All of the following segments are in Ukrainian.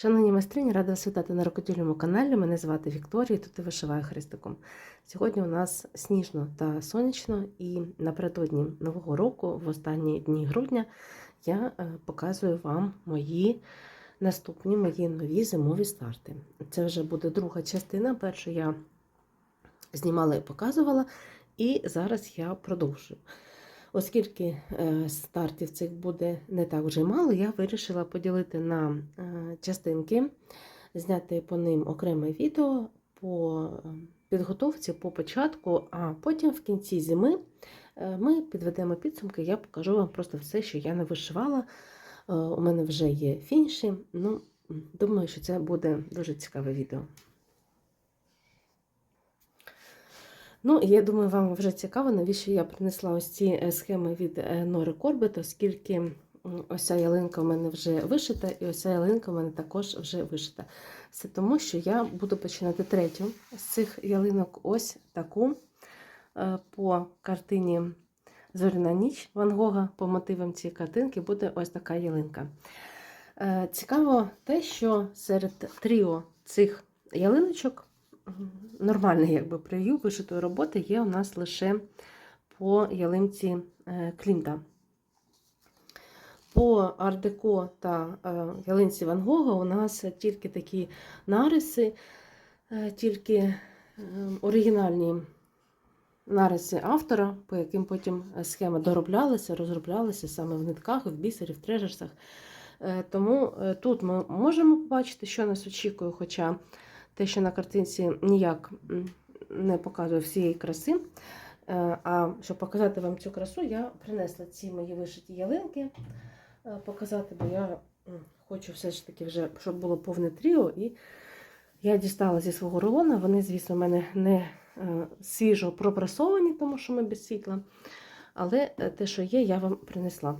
Шановні майстрині, рада вас вітати на рукодільному каналі. Мене звати Вікторія, тут я вишиваю хрестиком. Сьогодні у нас сніжно та сонячно, і напередодні Нового року, в останні дні грудня, я е, показую вам мої наступні мої нові зимові старти. Це вже буде друга частина. Першу я знімала і показувала, і зараз я продовжую. Оскільки е, стартів цих буде не так вже мало, я вирішила поділити на е, частинки, зняти по ним окреме відео по е, підготовці, по початку, а потім в кінці зими ми підведемо підсумки, я покажу вам просто все, що я не вишивала. У мене вже є фініші. Ну, думаю, що це буде дуже цікаве відео. Ну, я думаю, вам вже цікаво, навіщо я принесла ось ці схеми від Нори Корбет, оскільки ось ця ялинка в мене вже вишита, і ось ця ялинка в мене також вже вишита. Все тому, що я буду починати третю з цих ялинок, ось таку по картині Зоряна ніч Ван Гога, по мотивам цієї картинки буде ось така ялинка. Цікаво те, що серед тріо цих ялиночок нормальний якби, прев'ю вишитої роботи є у нас лише по ялинці Клімта. По ардеко та ялинці Ван Гога у нас тільки такі нариси, тільки оригінальні нариси автора, по яким потім схеми дороблялися, розроблялися саме в нитках, в бісері, в трежерсах. Тому тут ми можемо побачити, що нас очікує, хоча те, що на картинці ніяк не показує всієї краси. А щоб показати вам цю красу, я принесла ці мої вишиті ялинки показати, бо я хочу все ж таки, вже, щоб було повне тріо. І я дістала зі свого рулона. Вони, звісно, в мене не свіжо пропрасовані, тому що ми без світла. Але те, що є, я вам принесла.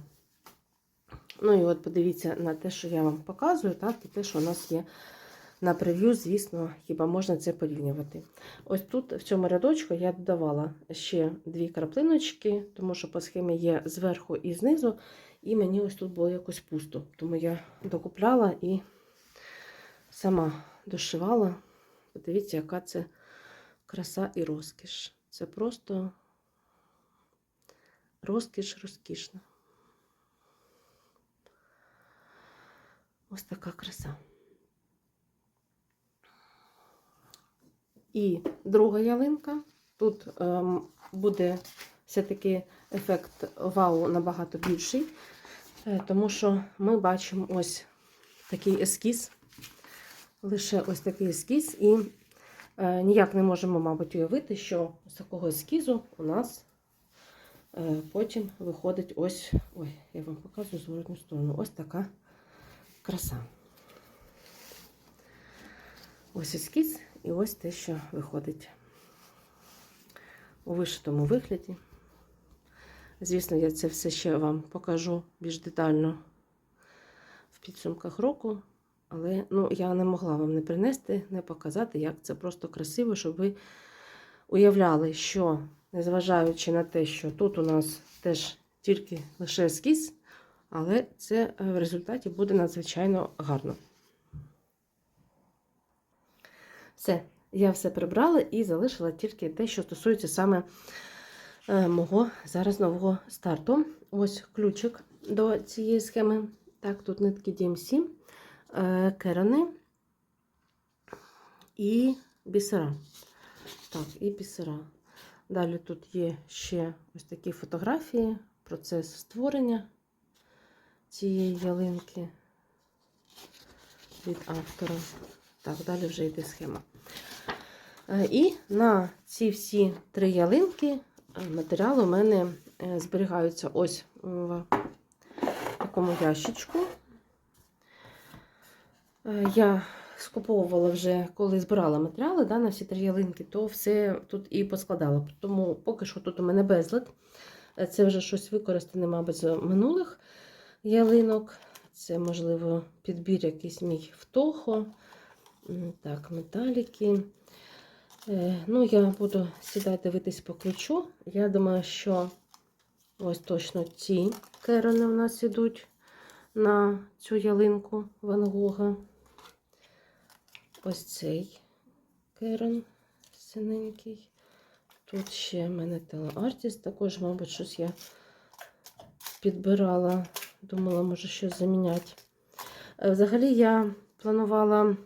Ну і от подивіться на те, що я вам показую, так, і те, що у нас є на прев'ю, звісно, хіба можна це порівнювати. Ось тут, в цьому рядочку, я додавала ще дві краплиночки, тому що по схемі є зверху і знизу, і мені ось тут було якось пусто. Тому я докупляла і сама дошивала. Подивіться, яка це краса і розкіш. Це просто розкіш розкішна. Ось така краса. І друга ялинка. Тут ем, буде все-таки ефект вау набагато більший, е, тому що ми бачимо ось такий ескіз, лише ось такий ескіз, і е, ніяк не можемо, мабуть, уявити, що з такого ескізу у нас е, потім виходить ось, ой, я вам показую зворотню сторону, ось така краса. Ось ескіз. І ось те, що виходить у вишитому вигляді. Звісно, я це все ще вам покажу більш детально в підсумках року, але ну, я не могла вам не принести, не показати, як це просто красиво, щоб ви уявляли, що, незважаючи на те, що тут у нас теж тільки лише ескіз, але це в результаті буде надзвичайно гарно. Все, я все прибрала і залишила тільки те, що стосується саме е, мого зараз нового старту. Ось ключик до цієї схеми. Так, тут нитки DMC, е, керани і бісера. Так, і бісера. Далі тут є ще ось такі фотографії, процес створення цієї ялинки від автора. Так, далі вже йде схема. Е, і на ці всі три ялинки е, матеріали у мене е, зберігаються ось в такому ящичку. Я скуповувала вже, коли збирала матеріали да, на всі три ялинки, то все тут і поскладала. Тому поки що тут у мене безлад. Це вже щось використане, мабуть, з минулих ялинок. Це, можливо, підбір якийсь мій втохо. Так, металіки. Е, ну, я буду сідати дивитись по ключу. Я думаю, що ось точно ці керони у нас ідуть на цю ялинку Ван Гога. ось цей керен синенький. Тут ще в мене телеартіс, також, мабуть, щось я підбирала. Думала, може щось заміняти. Е, Взагалі я планувала е,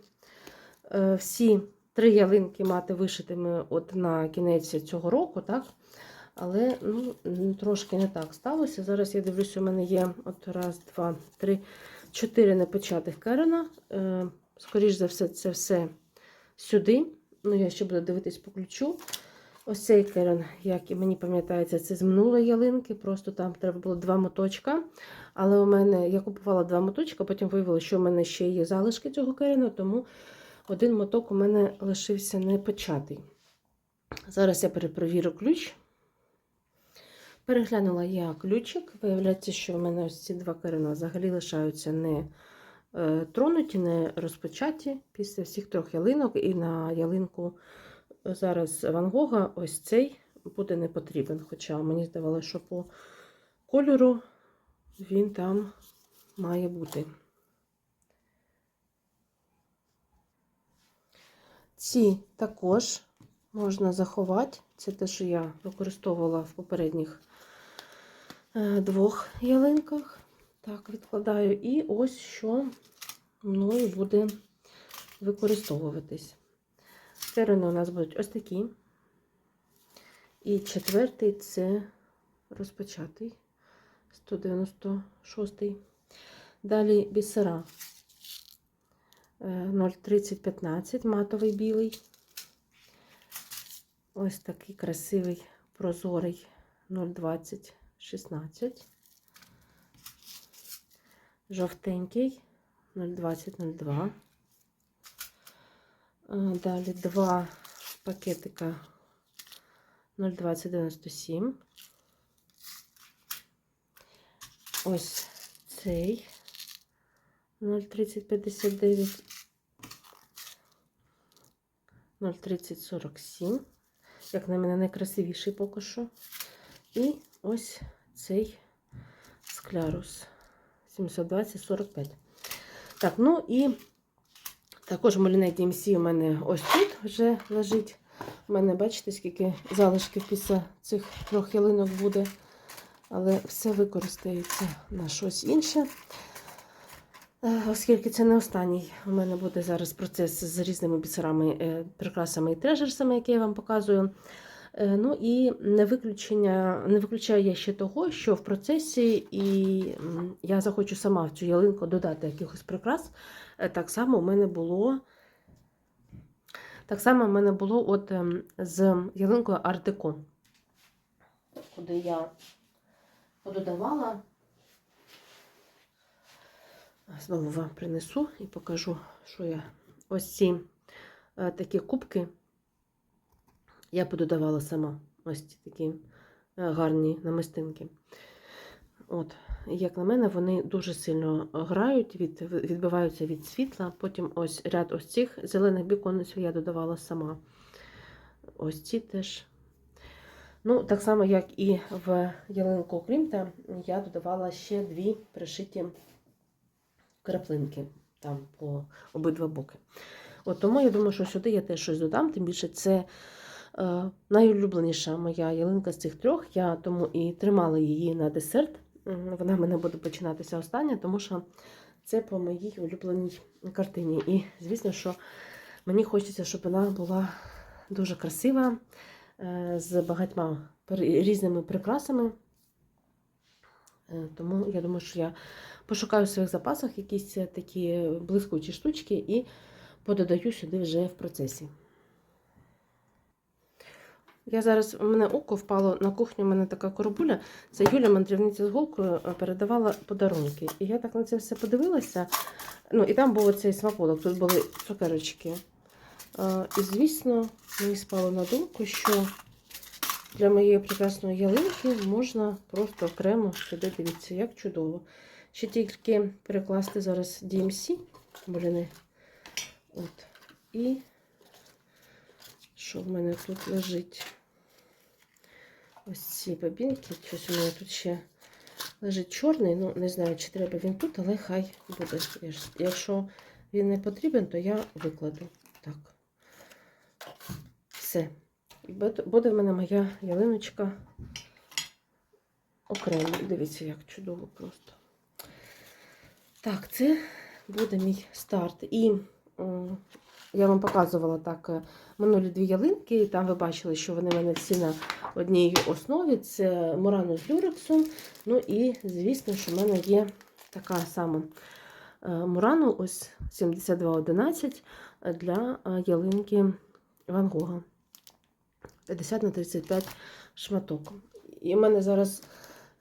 всі три ялинки мати вишитими от на кінець цього року, так? Але ну, трошки не так сталося. Зараз я дивлюся, у мене є от раз, два, три, чотири непочатих керена. Е, Скоріш за все, це все сюди. Ну, я ще буду дивитись по ключу. Ось цей керен, як і мені пам'ятається, це з минулої ялинки. Просто там треба було два моточка. Але у мене я купувала два моточка, потім виявилося, що у мене ще є залишки цього керену, тому один моток у мене лишився не початий. Зараз я перепровірю ключ. Переглянула я ключик. Виявляється, що в мене ось ці два керена взагалі лишаються не е, тронуті, не розпочаті після всіх трьох ялинок. І на ялинку зараз Ван Гога ось цей буде не потрібен. Хоча мені здавалося, що по кольору він там має бути. Ці також можна заховати. Це те, що я використовувала в попередніх е, двох ялинках. Так, відкладаю. І ось що мною буде використовуватись. Терени у нас будуть ось такі. І четвертий це розпочатий. 196-й. Далі бісера 03015, матовий білий. Ось такий красивий прозорий 02016. Жовтенький 02002. Е, Далі два пакетика 02097. Ось цей 03059, 03047. Як на мене, найкрасивіший поки що. І ось цей склярус 720-45. Так, ну і також Молінет DMC у мене ось тут вже лежить. У мене, бачите, скільки залишків після цих трьох ялинок буде але все використається на щось інше. Е, Оскільки це не останній, у мене буде зараз процес з різними бісерами, е, прикрасами і трежерсами, які я вам показую. Е, Ну і не виключення, не виключаю я ще того, що в процесі і я захочу сама в цю ялинку додати якихось прикрас. Так само у мене було. Так само в мене було от ем, з ялинкою Deco, куди я пододавала. Знову вам принесу і покажу, що я ось ці е, такі кубки я пододавала сама. Ось ці такі е, гарні намистинки. От, як на мене, вони дуже сильно грають, від, відбиваються від світла. Потім ось ряд ось цих зелених біконусів я додавала сама. Ось ці теж. Ну, так само, як і в ялинку Клімта, я додавала ще дві пришиті краплинки там по обидва боки. От тому я думаю, що сюди я теж щось додам, тим більше це е, найулюбленіша моя ялинка з цих трьох. Я тому і тримала її на десерт. Вона в мене буде починатися остання, тому що це по моїй улюбленій картині. І, звісно, що мені хочеться, щоб вона була дуже красива, е, з багатьма різними прикрасами. Е, Тому я думаю, що я пошукаю в своїх запасах якісь е, такі блискучі штучки і пододаю сюди вже в процесі. Я зараз, у мене око впало на кухню, у мене така коробуля. Це Юля, мандрівниця з голкою, е, передавала подарунки. І я так на це все подивилася. Ну, і там був оцей смаколик, тут були цукерочки. І, звісно, мені спало на думку, що для моєї прекрасної ялинки можна просто окремо сюди дивіться, як чудово. Ще тільки перекласти зараз DMC, бліни. От. І що в мене тут лежить? Ось ці бабінки. Щось у мене тут ще лежить чорний. Ну, не знаю, чи треба він тут, але хай буде. Якщо він не потрібен, то я викладу. так. Все. І буде- в мене моя ялиночка окремо. Дивіться, як чудово просто. Так, це буде мій старт. І я вам показувала так е, минулі дві ялинки, і там ви бачили, що вони в мене всі на одній основі. Це Мурану з люрексом. Ну і, звісно, що в мене є така сама е, Мурану, ось 7211 для е, ялинки Ван Гога. 50 на 35 шматок. І в мене зараз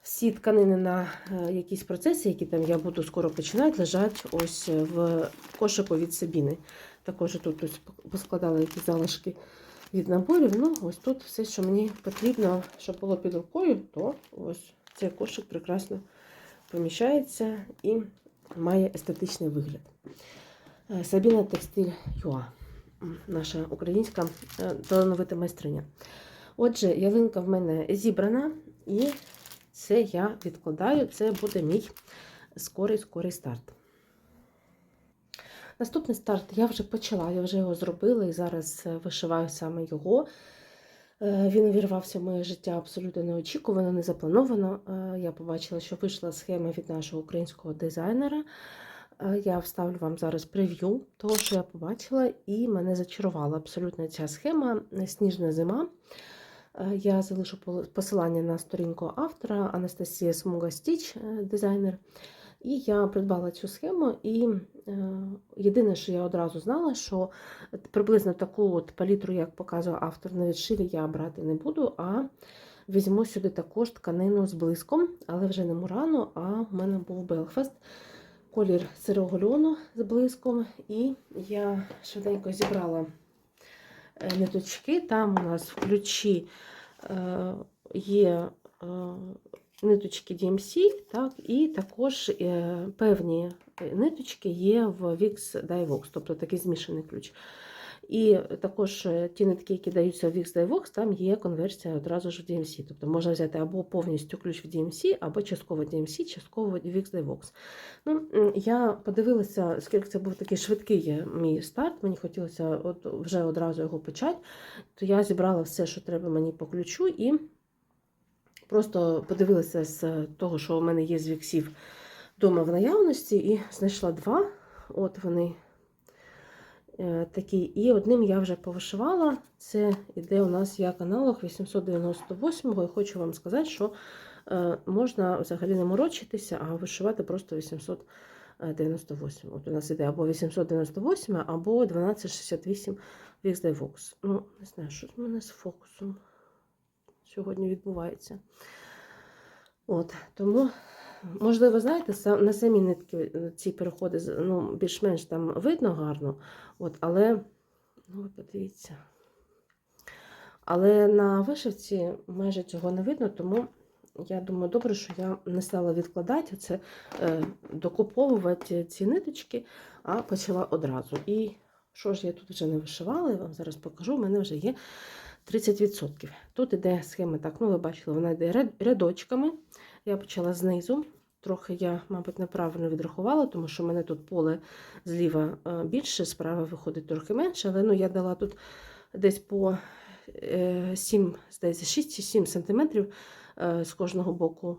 всі тканини на е, якісь процеси, які там я буду скоро починати, лежать ось в кошику від Сабіни. Також тут ось поскладала якісь залишки від наборів. Ну, ось тут все, що мені потрібно, щоб було під рукою, то ось цей кошик прекрасно поміщається і має естетичний вигляд. Е, Сабіна Текстиль Юа, наша українська е, талановита майстриня. Отже, ялинка в мене зібрана, і це я відкладаю. Це буде мій скорий-скорий старт. Наступний старт я вже почала, я вже його зробила і зараз е, вишиваю саме його. Е, Він увірвався в моє життя абсолютно неочікувано, не заплановано. Я побачила, що вийшла схема від нашого українського дизайнера. Е, Я вставлю вам зараз прев'ю того, що я побачила, і мене зачарувала абсолютно ця схема Сніжна зима. Е, Я залишу посилання на сторінку автора Анастасія Смуга Стіч, е, дизайнер. І я придбала цю схему, і е, єдине, що я одразу знала, що приблизно таку от палітру, як показує автор на відшиві, я брати не буду, а візьму сюди також тканину з блиском, але вже не мурану, а в мене був Белфаст, колір сирого льону з блиском. І я швиденько зібрала е, ниточки. Там у нас в ключі е, є е, ниточки DMC, так, і також певні ниточки є в Wix Dyevox, тобто такий змішаний ключ. І також е, ті нитки, які даються в Wix Dyevox, там є конверсія одразу ж в DMC. Тобто можна взяти або повністю ключ в DMC, або частково DMC, частково в Wix Dyevox. Ну, я подивилася, оскільки це був такий швидкий мій старт, мені хотілося от вже одразу його почати, то я зібрала все, що треба мені по ключу, і просто подивилася з того, що у мене є з віксів вдома в наявності, і знайшла два. От вони е, такі. І одним я вже повишивала. Це іде у нас як аналог 898-го. І хочу вам сказати, що е, можна взагалі не морочитися, а вишивати просто 898. От у нас іде або 898, або 1268 Wix Vox. Ну, не знаю, що в мене з фокусом сьогодні відбувається. От, тому, можливо, знаєте, на самі нитки е, ці переходи ну, більш-менш там видно гарно, от, але, ну, подивіться. Але на вишивці майже цього не видно, тому я думаю, добре, що я не стала відкладати це, е, докуповувати ці ниточки, а почала одразу. І що ж я тут вже не вишивала, я вам зараз покажу, у мене вже є 30%. Тут іде схема так, ну ви бачили, вона йде ряд- рядочками. Я почала знизу. Трохи я, мабуть, неправильно відрахувала, тому що в мене тут поле зліва е, більше, справа виходить трохи менше, але ну, я дала тут десь по е, 7, здається, 6 чи 7 сантиметрів е, з кожного боку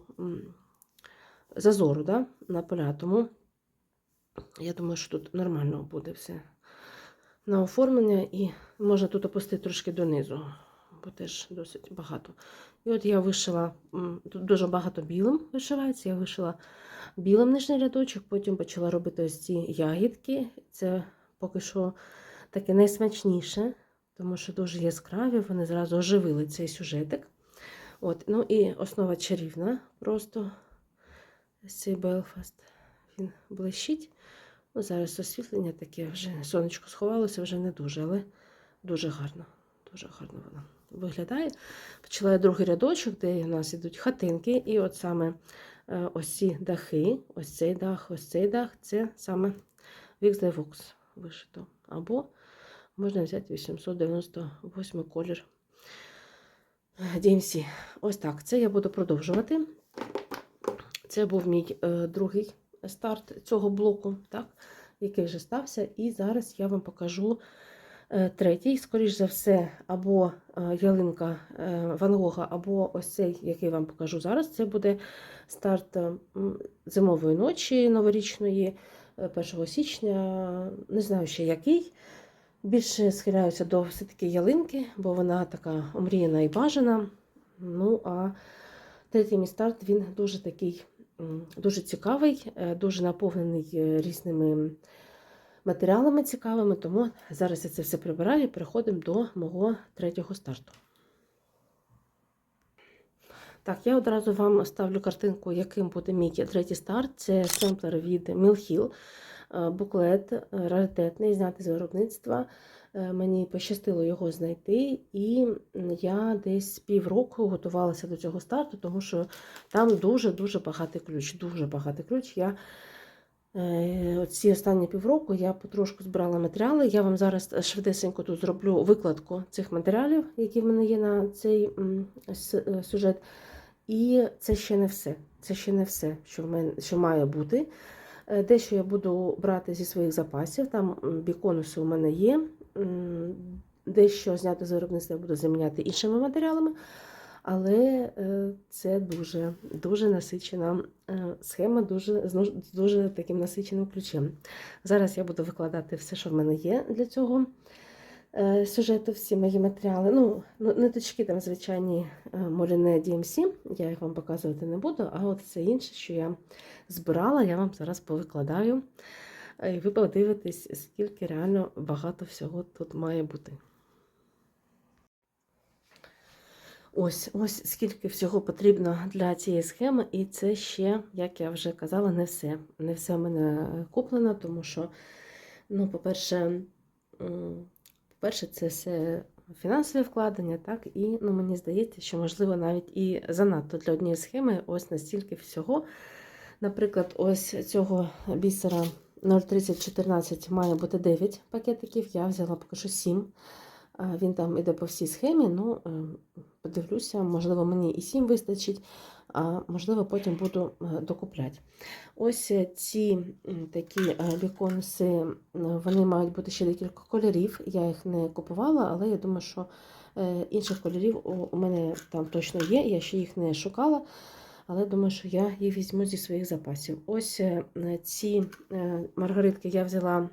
зазору да, на поля. Тому я думаю, що тут нормально буде все на оформлення і можна тут опустити трошки донизу, бо теж досить багато. І от я вишила, тут дуже багато білим вишивається, я вишила білим нижній рядочок, потім почала робити ось ці ягідки. Це поки що таке найсмачніше, тому що дуже яскраві, вони зразу оживили цей сюжетик. От, ну і основа чарівна, просто цей Белфаст. Він блищить. Ну, зараз освітлення таке вже сонечко сховалося, вже не дуже, але дуже гарно. Дуже гарно вона виглядає. Почала другий рядочок, де у нас йдуть хатинки, і от саме е, ось ці дахи, ось цей дах, ось цей дах це саме Wix Vox вишито. Або можна взяти 898 колір DMC. Ось так. Це я буду продовжувати. Це був мій е, другий старт цього блоку, так, який вже стався. І зараз я вам покажу Третій, скоріш за все, або е, ялинка е, Ван Гога, або ось цей, який вам покажу зараз. Це буде старт е, зимової ночі новорічної, е, 1 січня. Не знаю ще який. Більше схиляюся до все-таки ялинки, бо вона така омріяна і бажана. Ну, а третій мій старт він дуже такий дуже цікавий, е, дуже наповнений е, різними матеріалами цікавими, тому зараз я це все прибираю і переходимо до мого третього старту. Так, я одразу вам ставлю картинку, яким буде мій третій старт. Це семплер від Hill. Е, Буклет е, раритетний, знятий з виробництва. Е, Мені пощастило його знайти, і я десь півроку готувалася до цього старту, тому що там дуже-дуже багатий ключ. Дуже багатий ключ. Я Ці останні півроку я потрошку збирала матеріали. Я вам зараз швидесенько тут зроблю викладку цих матеріалів, які в мене є на цей е, сюжет. І це ще не все. Це ще не все, що, в мене, що має бути. Е, Дещо я буду брати зі своїх запасів. Там біконуси у мене є. Дещо знято з виробництва буду заміняти іншими матеріалами. Але е, це дуже, дуже насичена е, схема, дуже, з дуже таким насиченим ключем. Зараз я буду викладати все, що в мене є для цього е, сюжету, всі мої матеріали. Ну, ну, ниточки там звичайні Моліне DMC, я їх вам показувати не буду, а от все інше, що я збирала, я вам зараз повикладаю. І ви подивитесь, скільки реально багато всього тут має бути. Ось, ось скільки всього потрібно для цієї схеми, і це ще, як я вже казала, не все. Не все в мене куплено, тому що, ну, по-перше, по-перше, це все фінансові вкладення, так, і ну, мені здається, що, можливо, навіть і занадто для однієї схеми ось настільки всього. Наприклад, ось цього бісера 03014 має бути 9 пакетиків, я взяла поки що 7. Він там іде по всій схемі, ну, е, подивлюся, можливо, мені і 7 вистачить, а можливо, потім буду е, докупляти. Ось е, ці такі біконуси, е, вони мають бути ще декілька кольорів. Я їх не купувала, але я думаю, що інших кольорів у мене там точно є. Я ще їх не шукала, але думаю, що я їх візьму зі своїх запасів. Ось ці маргаритки я взяла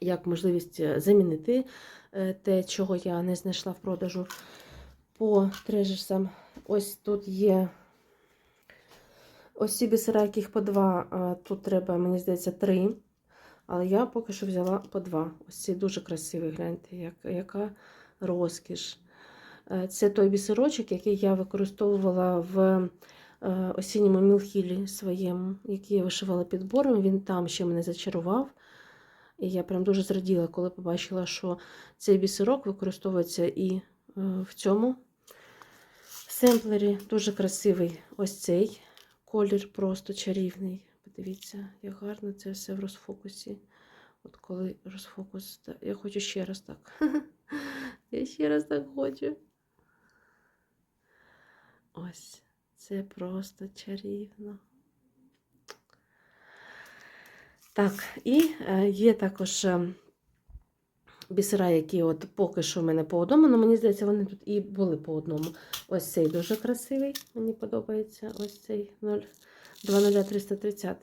як можливість е, замінити е, те, чого я не знайшла в продажу по трежерсам. Ось тут є ось ці бісера, яких по два. Тут треба, мені здається, три. Але я поки що взяла по два. Ось ці дуже красиві, гляньте, як, яка розкіш. Е, Це той бісерочок, який я використовувала в осінньому мілхілі своєму, який я вишивала підбором. Він там ще мене зачарував. І я прям дуже зраділа, коли побачила, що цей бісерок використовується і е, в цьому семплері. Дуже красивий ось цей колір, просто чарівний. Подивіться, як гарно це все в розфокусі. От коли розфокус. Я хочу ще раз так. Я ще раз так хочу. Ось, це просто чарівно. Так, і е, є також е, бісера, які от поки що в мене по одному, але мені здається, вони тут і були по одному. Ось цей дуже красивий, мені подобається. Ось цей 0, 20330.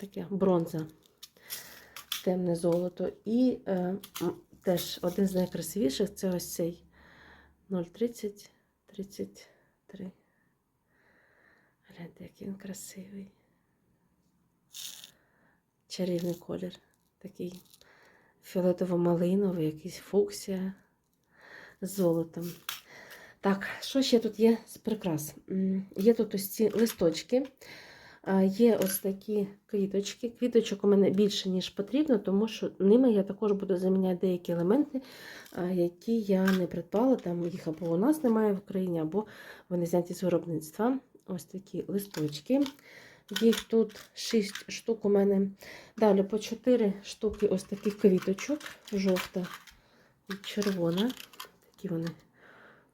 Таке бронза, темне золото. І е, теж один з найкрасивіших це ось цей 030 33. Гляньте, який він красивий. Чарівний колір. Такий фіолетово-малиновий, якийсь фуксія з золотом. Так, що ще тут є з прикрас? Є тут ось ці листочки, є ось такі квіточки. Квіточок у мене більше, ніж потрібно, тому що ними я також буду заміняти деякі елементи, які я не придбала. Там їх або у нас немає в Україні, або вони зняті з виробництва. Ось такі листочки. Їх тут 6 штук у мене. Далі по 4 штуки ось таких квіточок. Жовта і червона. Такі вони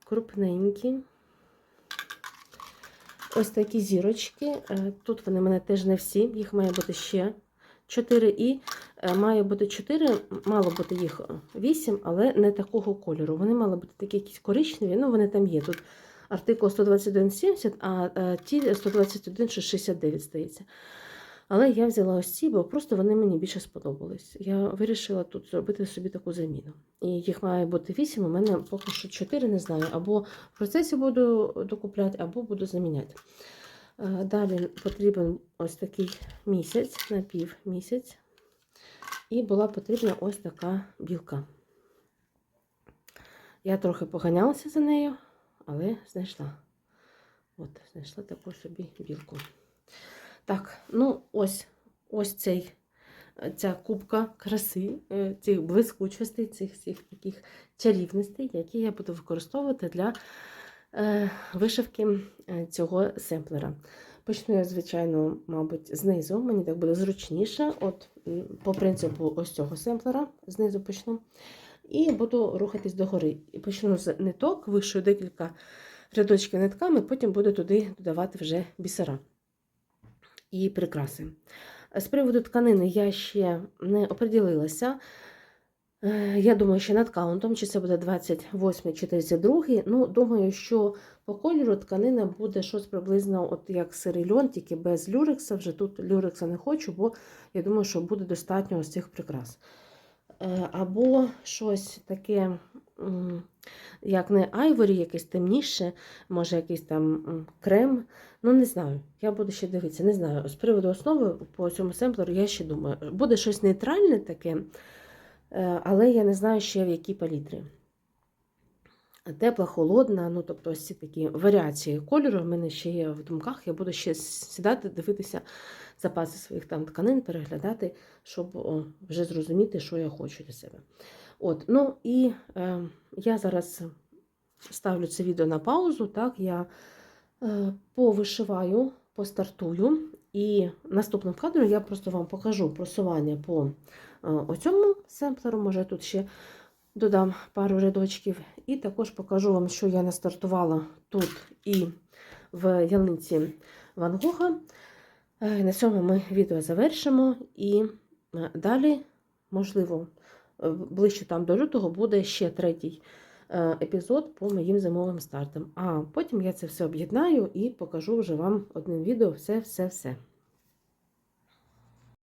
крупненькі. Ось такі зірочки. Е, Тут вони в мене теж не всі, їх має бути ще 4. І Е, Має бути 4, мало бути їх 8, але не такого кольору. Вони мали бути такі якісь коричневі, ну вони там є. Тут артикул 121,70, а е, ті 121,69 здається. Але я взяла ось ці, бо просто вони мені більше сподобались. Я вирішила тут зробити собі таку заміну. І їх має бути 8, у мене поки що 4, не знаю. Або в процесі буду докупляти, або буду заміняти. Е, Далі потрібен ось такий місяць, напів місяць. І була потрібна ось така білка. Я трохи поганялася за нею, але знайшла. От, знайшла таку собі білку. Так, ну ось ось цей, е, ця кубка краси, е, цих блискучостей, цих всіх таких чарівностей, які я буду використовувати для е, вишивки е, цього семплера. Почну я, звичайно, мабуть, знизу, мені так буде зручніше. От, по принципу ось цього семплера, знизу почну. І буду рухатись догори. І почну з ниток, вишию декілька рядочків нитками, потім буду туди додавати вже бісера і прикраси. З приводу тканини я ще не оприділилася. Е, Я думаю, що над каунтом, чи це буде 28 чи 32. Ну, думаю, що по кольору тканина буде щось приблизно от як сирий льон, тільки без люрекса. Вже тут люрекса не хочу, бо я думаю, що буде достатньо ось цих прикрас. Е, Або щось таке, як не айворі, якесь темніше, може якийсь там крем. Ну, не знаю. Я буду ще дивитися, не знаю. З приводу основи по цьому семплеру я ще думаю. Буде щось нейтральне таке, е, але я не знаю ще в якій палітрі. Тепла, холодна, ну тобто ось ці такі варіації кольору в мене ще є в думках. Я буду ще сідати, дивитися запаси своїх там тканин, переглядати, щоб вже зрозуміти, що я хочу для себе. От, ну і е, я зараз ставлю це відео на паузу. Так, я е, повишиваю, постартую. І наступним кадром я просто вам покажу просування по е, оцьому семплеру. Може, тут ще додам пару рядочків. І також покажу вам, що я настартувала тут і в ялинці Ван Гога. Е, На цьому ми відео завершимо. І е, далі, можливо, е, ближче там до лютого буде ще третій епізод по моїм зимовим стартам. А потім я це все об'єднаю і покажу вже вам одним відео все-все-все.